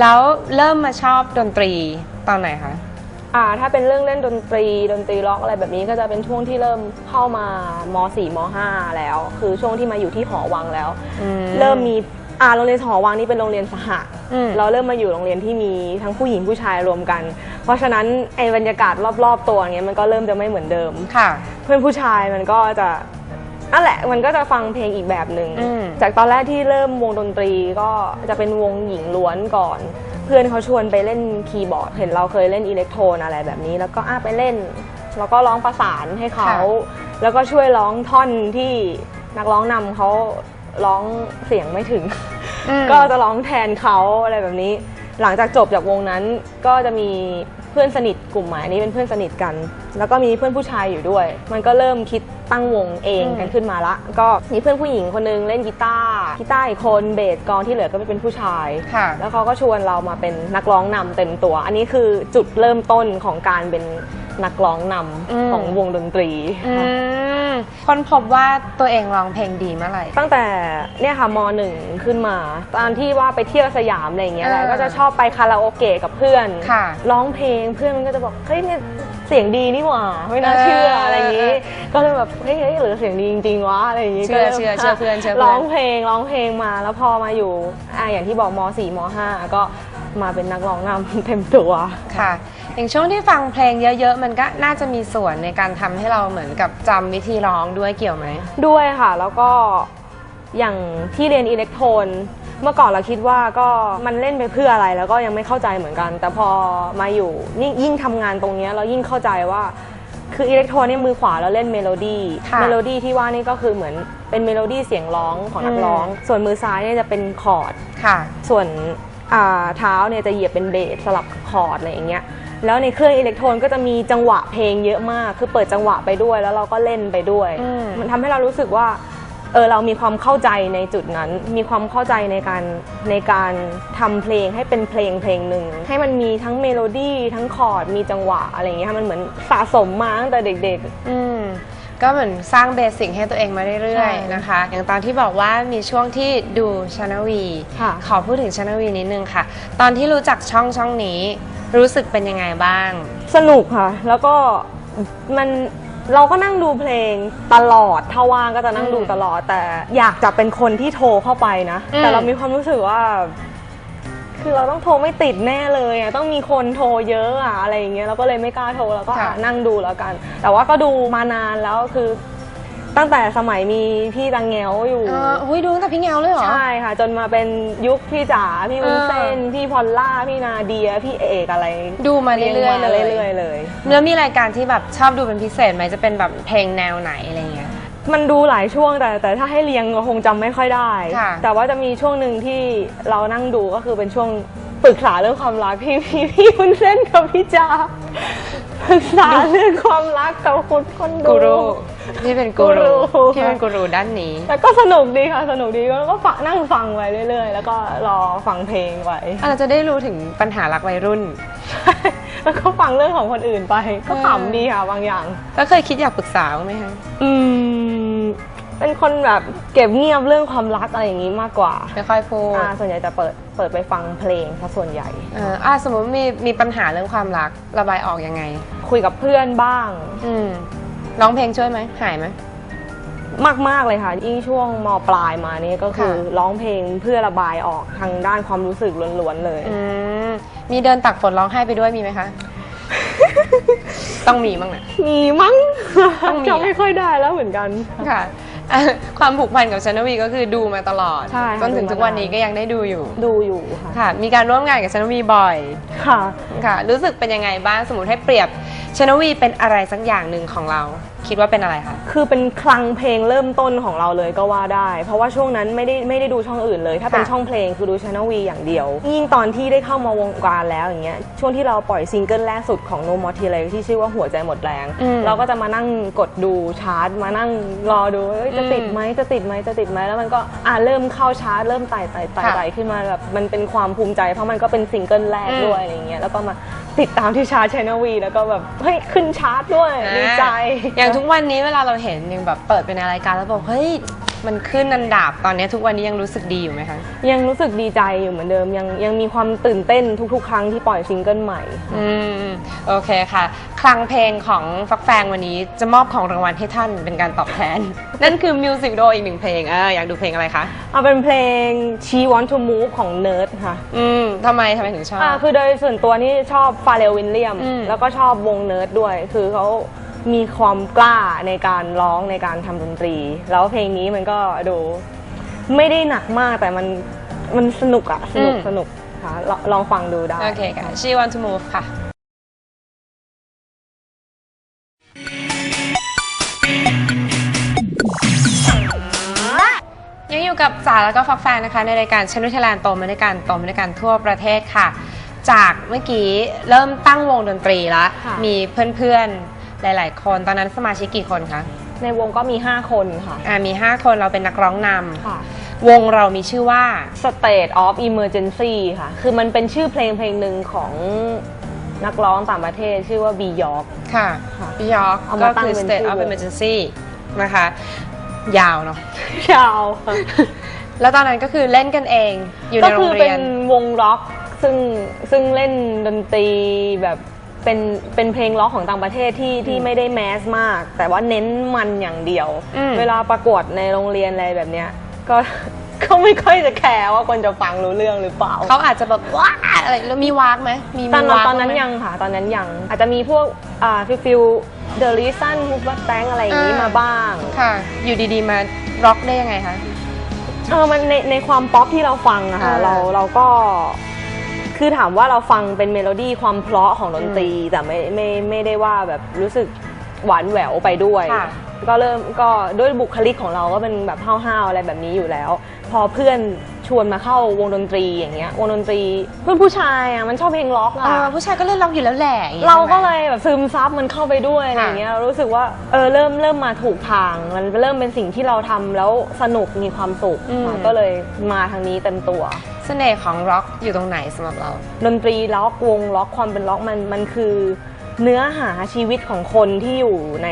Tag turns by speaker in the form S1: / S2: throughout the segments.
S1: แล้วเริ่มมาชอบดนตรีตอนไหนคะ
S2: อ่าถ้าเป็นเรื่องเล่นดนตรีดนตรีร็อกอะไรแบบนี้ก็จะเป็นช่วงที่เริ่มเข้ามาม4ม5แล้ว คือช่วงที่มาอยู่ที่หอวังแล้ว
S1: อืม
S2: เริ่มมีอ่าโรงเรียนหอวังนี่เป็นโรงเรียนสหะ
S1: อืม
S2: เราเริ่มมาอยู่โรงเรียนที่มีทั้งผู้หญิงผู้ชายรวมกัน เพราะฉะนั้นไอ้บรรยากาศรอบๆตัวเงี้ยมันก็เริ่มจะไม่เหมือนเดิม
S1: ค่ะ
S2: เพื่อนผู้ชายมันก็จะ นั่นแหละมันก็จะฟังเพลงอีกแบบหนึ่ง
S1: อืม
S2: จากตอนแรกที่เริ่มวงดนตรีก็จะเป็นวงหญิงล้วนก่อน เพื่อนเขาชวนไปเล่นคีย์บอร์ด เห็นเราเคยเล่นอิเล็กโทรนอะไรแบบนี้ แล้วก็อะไปเล่น แล้วก็ร้องประสานให้เขาแล้วก็ช่วยร้องท่อนที่นักร้องนำเขาร้องเสียงไม่ถึง
S1: อืม
S2: ก็จะร้องแทนเขาอะไรแบบนี้ หลังจากจบจากวงนั้นก็จะมี เพื่อนสนิทกลุ่มหมายนี้เป็นเพื่อนสนิทกัน แล้วก็มีเพื่อนผู้ชายอยู่ด้วย มันก็เริ่มคิดตั้งวงเอง
S1: อืม
S2: กันขึ้นมาละ ก็มีเพื่อนผู้หญิงคนนึงเล่นกีตาร์กีตาร์อีกคนเบสกลองที่เหลือก็เป็นผู้ชาย
S1: ค่ะ
S2: แล้วเขาก็ชวนเรามาเป็นนักร้องนำเต็มตัว อันนี้คือจุดเริ่มต้นของการเป็นนักร้องนำ
S1: อืม
S2: ของวงดนตรี
S1: อื มคนพบว่าตัวเองร้องเพลงดีเมื่อไหร่
S2: ตั้งแต่เนี่ยค่ะมหนึ่งขึ้นมา ตอนที่ว่าไปเที่ยวสยามอะไรอย่างเงี้ยแหละ
S1: อ่า
S2: ก็จะชอบไปคาราโอเกะกับเพื่อน
S1: ค่ะ
S2: ร้องเพลงเพื่อนมันก็จะบอกเฮ้ยเนี่ยเสียงดีนี่หว่าไม่น่าเชื่อ
S1: เอออ
S2: อะไรอย่างงี้ ก็เลยแบบเฮ้ยเฮ้ยหรือเสียงดีจริงๆวะอะไรอย่างงี้
S1: เชื่อ
S2: ก็ลย
S1: เชื่อเชื่อเพื่อนเชื่อเพื่อน
S2: ร้องเพลงร้องเพลงมาแล้วพอมาอยู่อ่าอย่างที่บอกมสี่มห้าก็มาเป็นนักร้องนำ เต็มตัว
S1: ค่ะ อย่างช่วงที่ฟังเพลงเยอะๆ มันก็น่าจะมีส่วนในการทำให้เราเหมือนกับจำวิธีร้องด้วยเกี่ยวไหม
S2: ด้วยค่ะ แล้วก็อย่างที่เรียนอิเล็กโทรนเมื่อก่อนเราคิดว่าก็มันเล่นไปเพื่ออะไรแล้วก็ยังไม่เข้าใจเหมือนกัน แต่พอมาอยู่ยิ่งยิ่งทำงานตรงเนี้ยเรายิ่งเข้าใจว่า คืออิเล็กโทรนเนี่ยมือขวาเราเล่นเมโลดี้
S1: ค่ะ
S2: เมโลดี้ที่ว่านี่ก็คือเหมือนเป็นเมโลดี้เสียงร้องของนักร้อง ส่วนมือซ้ายเนี่ยจะเป็นคอร์ด
S1: ค่ะ
S2: ส่วนอ่าเท้าเนี่ยจะเหยียบเป็นเบสสลับคอร์ดอะไรอย่างเงี้ย แล้วในเครื่องอิเล็กโทรนก็จะมีจังหวะเพลงเยอะมาก คือเปิดจังหวะไปด้วยแล้วเราก็เล่นไปด้วย
S1: อืม
S2: มันทำให้เรารู้สึกว่า เออเรามีความเข้าใจในจุดนั้น มีความเข้าใจในการในการทำเพลงให้เป็นเพลงเพลงหนึ่ง ให้มันมีทั้งเมโลดี้ทั้งคอร์ดมีจังหวะอะไรอย่างเงี้ยค่ะมันเหมือนสะสมมาตั้งแต่เด็ก
S1: อืมก็เหมือนสร้างเบสิกให้ตัวเองมาเรื่อย
S2: ใช่
S1: ๆนะคะ อย่างตอนที่บอกว่ามีช่วงที่ดูชนวี
S2: ค่ะ
S1: ขอพูดถึงชนวีนิดนึงค่ะ ตอนที่รู้จักช่องช่องนี้ รู้สึกเป็นยังไงบ้าง
S2: ๆสนุกค่ะ แล้วก็มันเราก็นั่งดูเพลงตลอดถ้าว่างก็จะนั่งดู
S1: อืม
S2: ตลอด แต่อยากจะเป็นคนที่โทรเข้าไปนะ
S1: อืม
S2: แต่เรามีความรู้สึกว่า คือเราต้องโทรไม่ติดแน่เลยอะต้องมีคนโทรเยอะอะอะไรอย่างเงี้ยเราก็เลยไม่กล้าโทรแล้วก็อะนั่งดูแล้วกัน แต่ว่าก็ดูมานานแล้วคือ ตั้งแต่สมัยมีพี่ตังเงวอยู่
S1: เอออุ้ยดูตั้งแต่พี่เงาเลยเหรอ
S2: ใช่ค่ะ จนมาเป็นยุคพี่จ๋าพี่วุ้นเส้น
S1: เออ
S2: พี่พอลล่า พี่นาเดีย พี่เอกอะไร
S1: ดูมาเรื่อยๆ
S2: มา
S1: เลย
S2: เรื่อยๆเลย
S1: แล้วมีรายการที่แบบชอบดูเป็นพิเศษไหมจะเป็นแบบเพลงแนวไหนอะไรเงี้ย
S2: มันดูหลายช่วงแต่แต่ถ้าให้เรียงก็คงจำไม่ค่อยได้
S1: ค่ะ
S2: แต่ว่าจะมีช่วงหนึ่งที่เรานั่งดูก็คือเป็นช่วง ปรึกษาเรื่องความรักพี่พี่พี่วุ้นเส้นกับพี่จ๋าปรึกษาเรื่องความรักกับคุณคนดู
S1: กูรูพี่เป็นกูรู
S2: กูรู
S1: พี่เป็นกูรูด้านนี้
S2: แต่ก็สนุกดีค่ะสนุกดีแล้วก็ฟังนั่งฟังไปเรื่อยๆ แล้วก็รอฟังเพลงไว้
S1: เราจะได้รู้ถึงปัญหารักวัยรุ่น
S2: แล้วก็ฟังเรื่องของคนอื่นไป ก็ขำดีค่ะบางอย่าง
S1: แล้วเคยคิดอยากปรึกษาบ้างไหมคะ
S2: อืม เป็นคนแบบเก็บเงียบเรื่องความรักอะไรอย่างนี้มากกว่า
S1: ไม่ค่อยพูด
S2: อ่าส่วนใหญ่จะเปิดเปิดไปฟังเพลงซะส่วนใหญ่
S1: เอ่ออะสมมติมีมีปัญหาเรื่องความรักระบายออกยังไง
S2: คุยกับเพื่อนบ้าง
S1: อืมร้องเพลงช่วยไหมหายไหม
S2: มากๆเลยค่ะ ยิ่งช่วงมปลายมานี่ก็คือ
S1: ค่ะ
S2: ร้องเพลงเพื่อระบายออกทางด้านความรู้สึกล้วนๆเลย
S1: อืมมีเดินตักฝนร้องไห้ไปด้วยมีไหมคะ ต้องมีบ้างนะ
S2: มีมั้ง
S1: ต้องมีอะ
S2: จำไม่ค่อยได้แล้วเหมือนกัน
S1: ค่ะอะ ความผูกพันกับชนวีก็คือดูมาตลอด
S2: ใช่ค่ะ
S1: จนถึง
S2: ดูมา
S1: ทุกวันนี้ก็ยังได้ดูอยู่
S2: ดูอยู่ค่ะ
S1: ค่ะ มีการร่วมงานกับชนวีบ่อย
S2: ค่ะ
S1: ค่ะ รู้สึกเป็นยังไงบ้าง สมมติให้เปรียบชนวีเป็นอะไรสักอย่างหนึ่งของเรา คิดว่าเป็นอะไรคะ
S2: คือเป็นคลังเพลงเริ่มต้นของเราเลยก็ว่าได้ เพราะว่าช่วงนั้นไม่ได้ไม่ได้ดูช่องอื่นเลย ถ้าเป็น
S1: ค่ะ
S2: ช่องเพลงคือดูช anel V อย่างเดียว ยิ่งตอนที่ได้เข้ามาวงการแล้วอย่างเงี้ยช่วงที่เราปล่อยซิงเกิลแรกสุดของ No More t e l ที่ชื่อว่าหัวใจหมดแรง
S1: อืม
S2: เราก็จะมานั่งกดดูชาร์ตมานั่งรอดูว่าเอ้ยจะติด
S1: อืม
S2: ไหมจะติดไหมจะติดไหมแล้วมันก็อ่าเริ่มเข้าชาร์ตเริ่มไต่ไต่ไต่
S1: ค่ะ
S2: ไต่ขึ้นมาแบบมันเป็นความภูมิใจ เพราะมันก็เป็นซิงเกิลแรก
S1: อืม
S2: ด้วยอะไรเงี้ยแล้วก็มา ติดตามที่ชาร์ตช anel V แล้วก็แบบ เฮ้ย ขึ้นชาร์ตด้วยดีใจ
S1: อย่างทุกวันนี้เวลาเราเห็นยังแบบเปิดเป็นรายการแล้วบอกเฮ้ย มันขึ้นอันดับตอนนี้ทุกวันนี้ยังรู้สึกดีอยู่ไหมคะ
S2: ยังรู้สึกดีใจอยู่เหมือนเดิม ยังยังมีความตื่นเต้นทุกๆ ครั้งที่ปล่อยซิงเกิลใหม่
S1: อืม โอเคค่ะ คลังเพลงของฟักแฟงวันนี้จะมอบของรางวัลให้ท่านเป็นการตอบแทน นั่นคือมิวสิกวิดีโออีกหนึ่งเพลงเอออยากดูเพลงอะไรคะ
S2: เอาเป็นเพลง She Want to Move ของ Nerd ค่ะ
S1: อืมทำไมทำไมถึงชอบ
S2: อ่าคือโดยส่วนตัวนี่ชอบฟาเรลวินเลียม
S1: อืม
S2: แล้วก็ชอบวงเนิร์ดด้วย คือเขา มีความกล้าในการร้องในการทำดนตรี แล้วเพลงนี้มันก็ดูไม่ได้หนักมากแต่มันมันสนุกอะสนุกสนุกค่ะลองลองฟังดูได้
S1: โอเคค่ะ She Want to Move ค่ะ ยังอยู่กับจ๋าแล้วก็ฟักแฟนนะคะ ในรายการชนุทแลนด์โตมาด้วยกันโตมาด้วยกันทั่วประเทศค่ะ จากเมื่อกี้เริ่มตั้งวงดนตรีแล้ว
S2: ค่ะ
S1: มีเพื่อนๆ หลาย ๆ คนตอนนั้นสมาชิกกี่คนคะ
S2: ในวงก็มี 5 คนค่ะ
S1: อ่ามี 5 คนเราเป็นนักร้องน
S2: ค่ะำ
S1: วงเรามีชื่อว่า
S2: State of Emergency ค่ะ คือมันเป็นชื่อเพลงเพลงหนึ่งของนักร้องต่างประเทศชื่อว่า B York
S1: ค่ะ
S2: ค่ะ
S1: พี่ยอร์ก
S2: เอา
S1: ก็
S2: มาตั้ง
S1: คือ
S2: เป็น
S1: state
S2: ชื่อ
S1: of
S2: วง
S1: emergency นะคะ ยาวเนาะ
S2: ยาวค่ะ
S1: แล้วตอนนั้นก็คือเล่นกันเองอยู่ใน
S2: ก็
S1: โร
S2: คื
S1: ง
S2: อ
S1: เรี
S2: เป็
S1: ย
S2: น
S1: น
S2: วงร็อกซึ่งซึ่งเล่นดนตรีแบบ เป็นเป็นเพลงร็อกของต่างประเทศที่ที่ไม่ได้แมสมาก แต่ว่าเน้นมันอย่างเดียว
S1: อืม
S2: เวลาประกวดในโรงเรียนอะไรแบบเนี้ยก็ ก็ไม่ค่อยจะแคร์ว่าคนจะฟังรู้เรื่องหรือเปล่า
S1: เขาอาจจะแบบว้าอะไรแล้วมีวากไหมมี
S2: ตอน
S1: มี
S2: นั้น
S1: วาก
S2: ตอนนั้น
S1: บ้าไหม
S2: ยังค่ะ ตอนนั้นยังอาจจะมีพวกอ่าฟิลฟิลเดอะลิซันฮุบบัตแตงอะไรอย่างนี้
S1: อ่าม
S2: มาบ้าง
S1: ค่ะ อยู่ดีๆมาร็อกได้ยังไงคะ
S2: เออมันในในความป๊อปที่เราฟังอะค่ะ
S1: อ่า
S2: เราเราก็ คือถามว่าเราฟังเป็นเมโลดี้ความเพราะของดนตรี แต่ไม่ไม่ไม่ได้ว่าแบบรู้สึกหวานแหววไปด้วย
S1: ค่ะ
S2: ก็เริ่มก็ด้วยบุคลิกของเราก็เป็นแบบห้าวๆอะไรแบบนี้อยู่แล้ว พอเพื่อนชวนมาเข้าวงดนตรีอย่างเงี้ยวงดนตรี เพื่อนผู้ชายอะมันชอบเพลงล็อก
S1: เอ
S2: อะ
S1: อผู้ชายก็เล่นร็อกอยู่แล้วแหละอย่งงี้
S2: เราก็
S1: ใช่ไหม
S2: เลยแบบซึมซับมันเข้าไปด้วยอะไรอย่างเงี้ยเรารู้สึกว่าเออเริ่มเริ่มมาถูกทาง มันเริ่มเป็นสิ่งที่เราทำแล้วสนุกมีความสุข
S1: อืม
S2: ค่ะก็เลยมาทางนี้เต็มตัว
S1: เสน่ห์ของร็อกอยู่ตรงไหนสำหรับเรา
S2: ดนตรีล็อกวงล็อกความเป็นล็อกมันมันคือ เนื้อหาชีวิตของคนที่อยู่ใน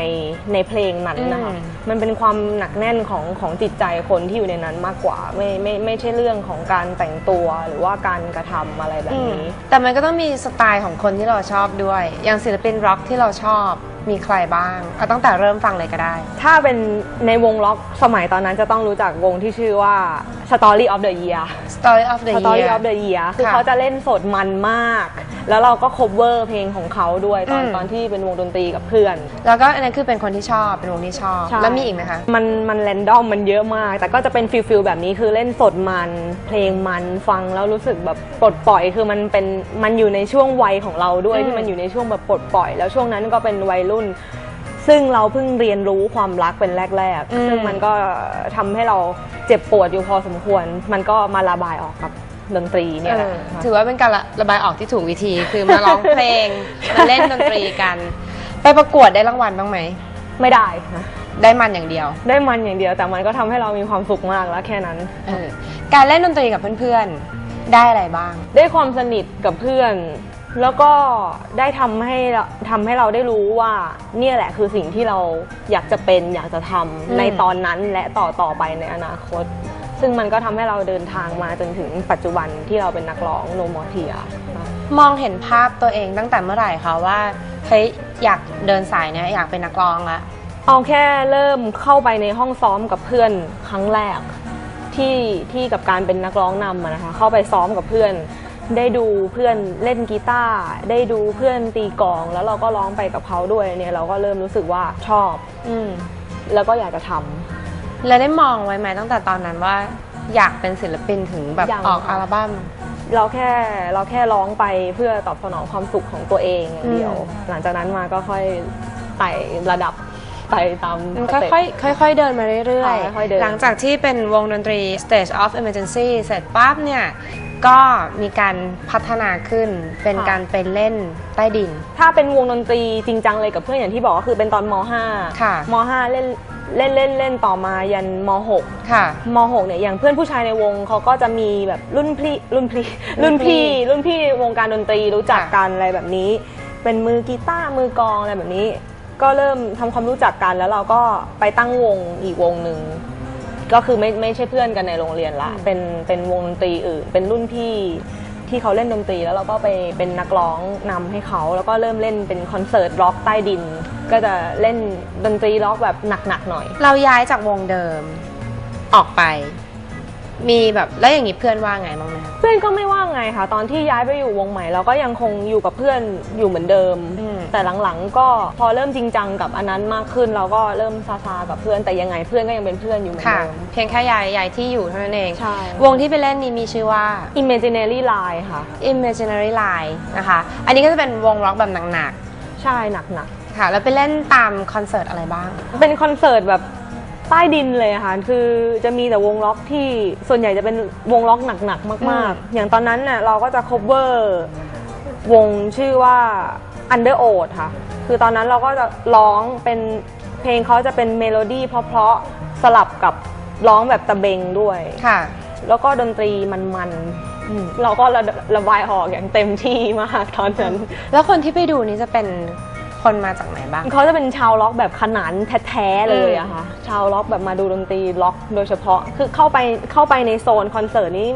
S2: ในเพลงนั้นนะคะ
S1: อืม
S2: มันเป็นความหนักแน่นของของจิตใจคนที่อยู่ในนั้นมากกว่า ไม่ไม่ไม่ใช่เรื่องของการแต่งตัวหรือว่าการกระทำอะไรแบบนี้
S1: แต่มันก็ต้องมีสไตล์ของคนที่เราชอบด้วย อย่างศิลปินร็อกที่เราชอบ มีใครบ้างเอาตั้งแต่เริ่มฟังเลยก็ได้
S2: ถ้าเป็นในวงล็อกสมัยตอนนั้นจะต้องรู้จักวงที่ชื่อว่า Story of the Year
S1: Story of the
S2: Story
S1: Year
S2: of the Year คือ
S1: ค่ะ
S2: เขาจะเล่นสดมันมาก แล้วเราก็ cover เพลงของเขาด้วยตอน
S1: อืม
S2: ตอนที่เป็นวงดนตรีกับเพื่อน
S1: แล้วก็อันนั้นคือเป็นคนที่ชอบเป็นวงที่ชอบ
S2: ใช่
S1: แล้วมีอีกไหมคะ
S2: มันมันแรนดอมมันเยอะมาก แต่ก็จะเป็นฟิลฟิลแบบนี้คือเล่นสดมัน เพลงมันฟังแล้วรู้สึกแบบปลดปล่อย คือมันเป็นมันอยู่ในช่วงวัยของเราด้วย
S1: อืม
S2: ที่มันอยู่ในช่วงแบบปลดปล่อย แล้วช่วงนั้นก็เป็นวัยรุ่น ซึ่งเราเพิ่งเรียนรู้ความรักเป็นแรก
S1: อืม
S2: ๆซึ่งมันก็ทำให้เราเจ็บปวดอยู่พอสมควร มันก็มาระบายออกกับ ดนตรีเนี่ยแหละ
S1: เออถือว่าเป็นการระระบายออกที่ถูกวิธี คือมาร้องเพลง มาเล่นดนตรีกัน ไปประกวดได้รางวัลบ้างไหม
S2: ไม่ได้นะ
S1: ได้มันอย่างเดียว
S2: ได้มันอย่างเดียวแต่มันก็ทำให้เรามีความสุขมากแล้วแค่นั้น
S1: เออการเล่นดนตรีกับเพื่อนๆ ได้อะไรบ้าง
S2: ได้ความสนิทกับเพื่อน แล้วก็ได้ทำให้เราทำให้เราได้รู้ว่า เนี่ยแหละคือสิ่งที่เราอยากจะเป็นอยากจะทำ
S1: อืม
S2: ในตอนนั้นและต่อต่อไปในอนาคต ซึ่งมันก็ทำให้เราเดินทางมาจนถึงปัจจุบันที่เราเป็นนักร้องโนมอเทีย
S1: มองเห็นภาพตัวเองตั้งแต่เมื่อไหร่คะว่าเฮ้ยอยากเดินสายเนี้ยอยากเป็นนักร้องละ
S2: เอาแค่เริ่มเข้าไปในห้องซ้อมกับเพื่อนครั้งแรกที่ที่กับการเป็นนักร้องนำอะนะคะเข้าไปซ้อมกับเพื่อน ได้ดูเพื่อนเล่นกีตาร์ได้ดูเพื่อนตีกลอง แล้วเราก็ร้องไปกับเขาด้วยเนี่ยเราก็เริ่มรู้สึกว่าชอบ
S1: อืม
S2: แล้วก็อยากจะทำ
S1: แล้วได้มองไว้ไหมตั้งแต่ตอนนั้นว่า อยากเป็นศิลปินถึงแบบ
S2: ยัง
S1: ออกอัลบั้ม
S2: เราแค่เราแค่ร้องไปเพื่อตอบสนองความสุขของตัวเองอย่างเดียว
S1: อืม
S2: หลังจากนั้นมาก็ค่อยไต่ระดับไต่ตาม
S1: มัน
S2: สเต็ป
S1: ค่อยๆ ค่อยๆ เดินมาเรื่อย
S2: ค่ะค่อยๆเดิน
S1: หลังจากที่เป็นวงดนตรี Stage of Emergency เสร็จปั๊บเนี่ย ก็มีการพัฒนาขึ้นเป็นการไปเล่นใต้ดิน
S2: ถ้าเป็นวงดนตรีจริงจังเลยกับเพื่อนอย่างที่บอกก็คือเป็นตอนม .5
S1: ค่ะ
S2: ม .5 เล่นเล่นเล่นเล่นต่อมายันม .6
S1: ค่ะ
S2: ม .6 เนี่ยอย่างเพื่อนผู้ชายในวงเขาก็จะมีแบบรุ่นพี่รุ่นพี่รุ่นพี่ รุ่นพี่วงการดนตรีรู้จักกันอะไรแบบนี้ เป็นมือกีตาร์มือกลองอะไรแบบนี้ ก็เริ่มทำความรู้จักกันแล้วเราก็ไปตั้งวงอีกวงหนึ่ง ก็คือไม่ไม่ใช่เพื่อนกันในโรงเรียนละ เป็นเป็นวงดนตรีอื่น เป็นรุ่นพี่ที่เขาเล่นดนตรีแล้วเราก็ไปเป็นนักร้องนำให้เขา แล้วก็เริ่มเล่นเป็นคอนเสิร์ตร็อกใต้ดิน ก็จะเล่นดนตรีร็อกแบบหนักๆหน่อย
S1: เราย้ายจากวงเดิมออกไป มีแบบแล้วอย่างนี้เพื่อนว่าไงบ้างไหมคะ
S2: เพื่อนก็ไม่ว่าไงค่ะ ตอนที่ย้ายไปอยู่วงใหม่เราก็ยังคงอยู่กับเพื่อนอยู่เหมือนเดิม
S1: อืม
S2: แต่หลังๆ ก็พอเริ่มจริงจังกับอันนั้นมากขึ้น เราก็เริ่มซาซาๆกับเพื่อนแต่ยังไงเพื่อนก็ยังเป็นเพื่อนอยู่เหมือน
S1: ค่ะ
S2: เดิม
S1: เพียงแค่ย้ายย้ายที่อยู่เท่านั้นเอง
S2: ใช่
S1: วงที่ไปเล่นนี้มีชื่อว่า
S2: Imaginary Line ค่ะ
S1: Imaginary Line นะคะ อันนี้ก็จะเป็นวงร็อกแบบหนัก
S2: ใช่หนัก
S1: ๆค่ะ แล้วไปเล่นตามคอนเสิร์ตอะไรบ้าง
S2: ๆเป็นคอนเสิร์ตแบบ ใต้ดินเลยอะค่ะคือจะมีแต่วงล็อกที่ส่วนใหญ่จะเป็นวงล็อกหนักๆ มาก
S1: อืม
S2: ๆอย่างตอนนั้นน่ะเราก็จะ cover วงชื่อว่า Under Oath ค่ะ คือตอนนั้นเราก็จะร้องเป็นเพลงเขาจะเป็นเมโลดี้เพราะๆสลับกับร้องแบบตะเบงด้วย
S1: ค่ะ
S2: แล้วก็ดนตรีมันๆอืมเราก็ระระบายออกอย่างเต็มที่มากตอนนั้น
S1: แล้วคนที่ไปดูนี้จะเป็น คนมาจากไหนบ้าง
S2: เขาจะเป็นชาวล็อกแบบขนานแท้ๆเลยอะค่ะ ชาวล็อกแบบมาดูดนตรีล็อกโดยเฉพาะ คือเข้าไปเข้าไปในโซนคอนเสิร์ตนี้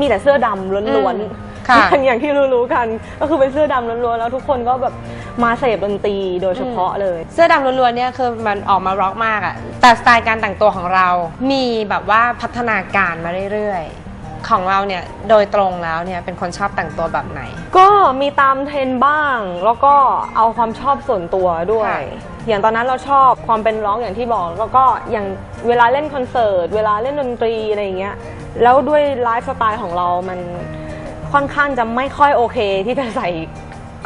S2: มีแต่เสื้อดำล้วน
S1: อืม
S2: ๆ
S1: ค่ะ
S2: อย่างอย่างที่รู้ๆกัน ก็คือเป็นเสื้อดำล้วนๆแล้วทุกคนก็แบบมาเสพดนตรีโดยเฉพาะเลย
S1: เสื้อดำล้วนๆเนี่ยคือมันออกมาร็อกมากอะแต่สไตล์การแต่งตัวของเรา มีแบบว่าพัฒนาการมาเรื่อยๆ ของเราเนี่ยโดยตรงแล้วเนี่ยเป็นคนชอบแต่งตัวแบบไหน
S2: ก็มีตามเทรนด์บ้าง แล้วก็เอาความชอบส่วนตัวด้วย
S1: ค่ะ
S2: อย่างตอนนั้นเราชอบความเป็นร้องอย่างที่บอก แล้วก็อย่างเวลาเล่นคอนเสิร์ต เวลาเล่นดนตรีอะไรอย่างเงี้ย แล้วด้วยไลฟ์สไตล์ของเรา มันค่อนข้างจะไม่ค่อยโอเคที่จะใส่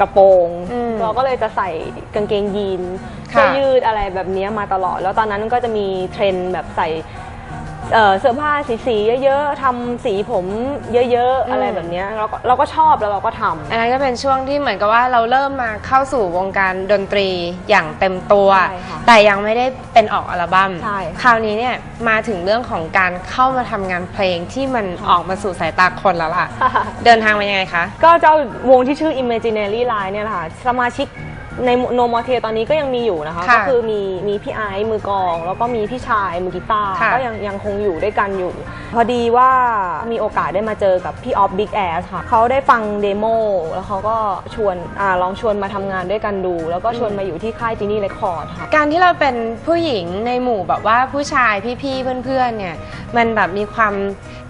S2: กระโปรง
S1: อืม
S2: เราก็เลยจะใส่กางเกงยีน
S1: ค่ะ
S2: เสื้อยืดอะไรแบบเนี้ยมาตลอด แล้วตอนนั้นก็จะมีเทรนด์แบบใส่ เอ่อเสื้อผ้าสีๆเยอะๆทำสีผมเยอะๆ อะไรแบบเนี้ยเราก็เราก็ชอบแล้วเราก็ทำ
S1: อันนั้นก็เป็นช่วงที่เหมือนกับว่าเราเริ่มมาเข้าสู่วงการดนตรีอย่างเต็มตัว
S2: ใช่ค่ะ
S1: แต่ยังไม่ได้เป็นออกอัลบั้ม
S2: ใช่
S1: คราวนี้เนี่ยมาถึงเรื่องของการเข้ามาทำงานเพลงที่มันออกมาสู่สายตาคนแล้วล่ะเดินทางมายังไงคะ
S2: ก็เจ้าวงที่ชื่อ Imaginary Line เนี่ยแหละค่ะ สมาชิก ในโนมอเทตอนนี้ก็ยังมีอยู่นะคะ
S1: ค่ะ
S2: ก็คือมีมีพี่ไอซ์มือกลอง แล้วก็มีพี่ชายมือกีตาร์
S1: ค่ะ
S2: ก็ยังยังคงอยู่ด้วยกันอยู่ พอดีว่ามีโอกาสได้มาเจอกับพี่ออฟบิ๊กแอสค่ะเขาได้ฟังเดโมแล้วเขาก็ชวนอาลองชวนมาทำงานด้วยกันดู แล้วก็ชวนมาอยู่ที่ค่ายจีนี่เรคคอร์ดค่ะ
S1: การที่เราเป็นผู้หญิงในหมู่แบบว่าผู้ชายพี่ๆเพื่อนๆเนี่ยมันแบบมีความ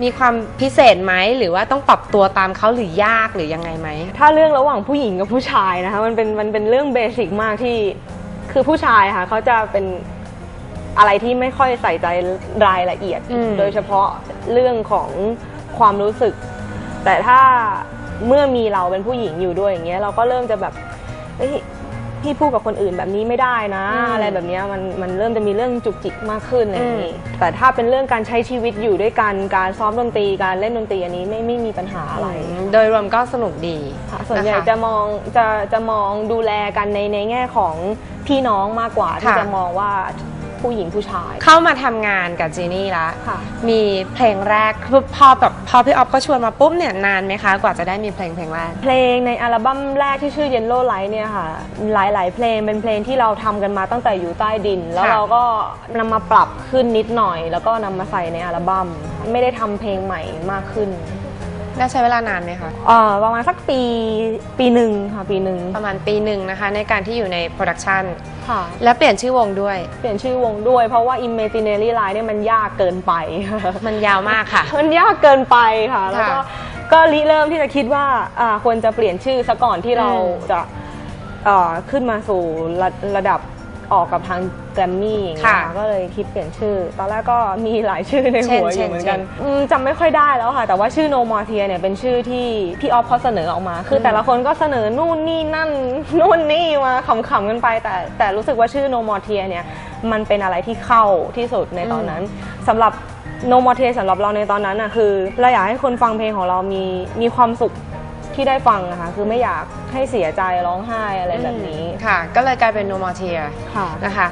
S1: มีความพิเศษไหมหรือว่าต้องปรับตัวตามเขาหรือยากหรือยังไงไหม
S2: ถ้าเรื่องระหว่างผู้หญิงกับผู้ชายนะคะมันเป็นมันเป็นเรื่องเบสิกมากที่คือผู้ชายค่ะเขาจะเป็นอะไรที่ไม่ค่อยใส่ใจรายละเอียด
S1: อืม
S2: โดยเฉพาะเรื่องของความรู้สึก แต่ถ้าเมื่อมีเราเป็นผู้หญิงอยู่ด้วยอย่างเงี้ยเราก็เริ่มจะแบบเอ้ยพี่พูดกับคนอื่นแบบนี้ไม่ได้นะ
S1: อืม
S2: อะไรแบบเนี้ยมันมันเริ่มจะมีเรื่องจุกจิกมากขึ้นอะไรอย่างนี้
S1: อืม
S2: แต่ถ้าเป็นเรื่องการใช้ชีวิตอยู่ด้วยกันการซ้อมดนตรีการเล่นดนตรีอันนี้ไม่ไม่มีปัญหาอะไร
S1: โดยรวมก็สนุกดี
S2: ค่ะส่วนใหญ่
S1: ค
S2: จะมองจะจะมองดูแลกันในในแง่ของพี่น้องมากกว่าที่
S1: ค่ะ
S2: จะมองว่าผู้หญิงผู้ชาย
S1: เข้ามาทำงานกับจีนี่ละ
S2: ค่ะ
S1: มีเพลงแรกคือพอแบบพอพี่ออฟก็ชวนมาปุ๊บเนี่ยนานไหมคะ กว่าจะได้มีเพลงเพลงแรก
S2: เพลงในอัลบั้มแรกที่ชื่อ Yellow Light เนี่ยค่ะ หลาย ๆ เพลงเป็นเพลงที่เราทำกันมาตั้งแต่อยู่ใต้ดิน แล้ว
S1: ค่ะ
S2: เราก็นำมาปรับขึ้นนิดหน่อย แล้วก็นำมาใส่ในอัลบั้มไม่ได้ทำเพลงใหม่มากขึ้น
S1: น่าใช้เวลานานไหมคะ
S2: เอ่อประมาณสักปีปีหนึ่งค่ะปีหนึ่ง
S1: ประมาณปีหนึ่งนะคะ ในการที่อยู่ในโปรดักชัน
S2: ค่ะ
S1: และเปลี่ยนชื่อวงด้วย
S2: เปลี่ยนชื่อวงด้วยเพราะว่า Imaginary Line เนี่ยมันยากเกินไป
S1: มันยาวมากค่ะ
S2: มันยากเกินไปค่ะ แล้วก็
S1: ค่ะ
S2: ก็ริเริ่มที่จะคิดว่าอ่าควรจะเปลี่ยนชื่อซะก่อนที่เรา
S1: อืม
S2: จะเอ่อขึ้นมาสู่ระระดับ ออกกับทางแกรมมี่อย่างเงี้ย
S1: ค่ะ
S2: ค่ะก็เลยคิดเปลี่ยนชื่อ ตอนแรกก็มีหลายชื่อใน
S1: เช่น
S2: หัวอ
S1: เช่
S2: ยู่
S1: น
S2: เหมือนกัน
S1: เช่น
S2: อืมจำไม่ค่อยได้แล้วค่ะ แต่ว่าชื่อ No More Tear เนี่ยเป็นชื่อที่พี่ออฟเขาเสนอออกมา คืออ
S1: ม
S2: แต่ละคนก็เสนอนู่นนี่นั่น นู่นนี่มาขำๆกันไป แต่แต่รู้สึกว่าชื่อ No More Tear เนี่ยมันเป็นอะไรที่เข้าที่สุดในตอนนั้นสำหรับ No More Tear สำหรับเราในตอนนั้นน่ะคือเราอยากให้คนฟังเพลงของเรามีมีความสุข ที่ได้ฟังนะคะคือไม่อยากให้เสียใจร้องไห้อะไรแบบนี้
S1: ค่ะ ก็เลยกลายเป็น No More Tear
S2: ค่ะ
S1: นะคะ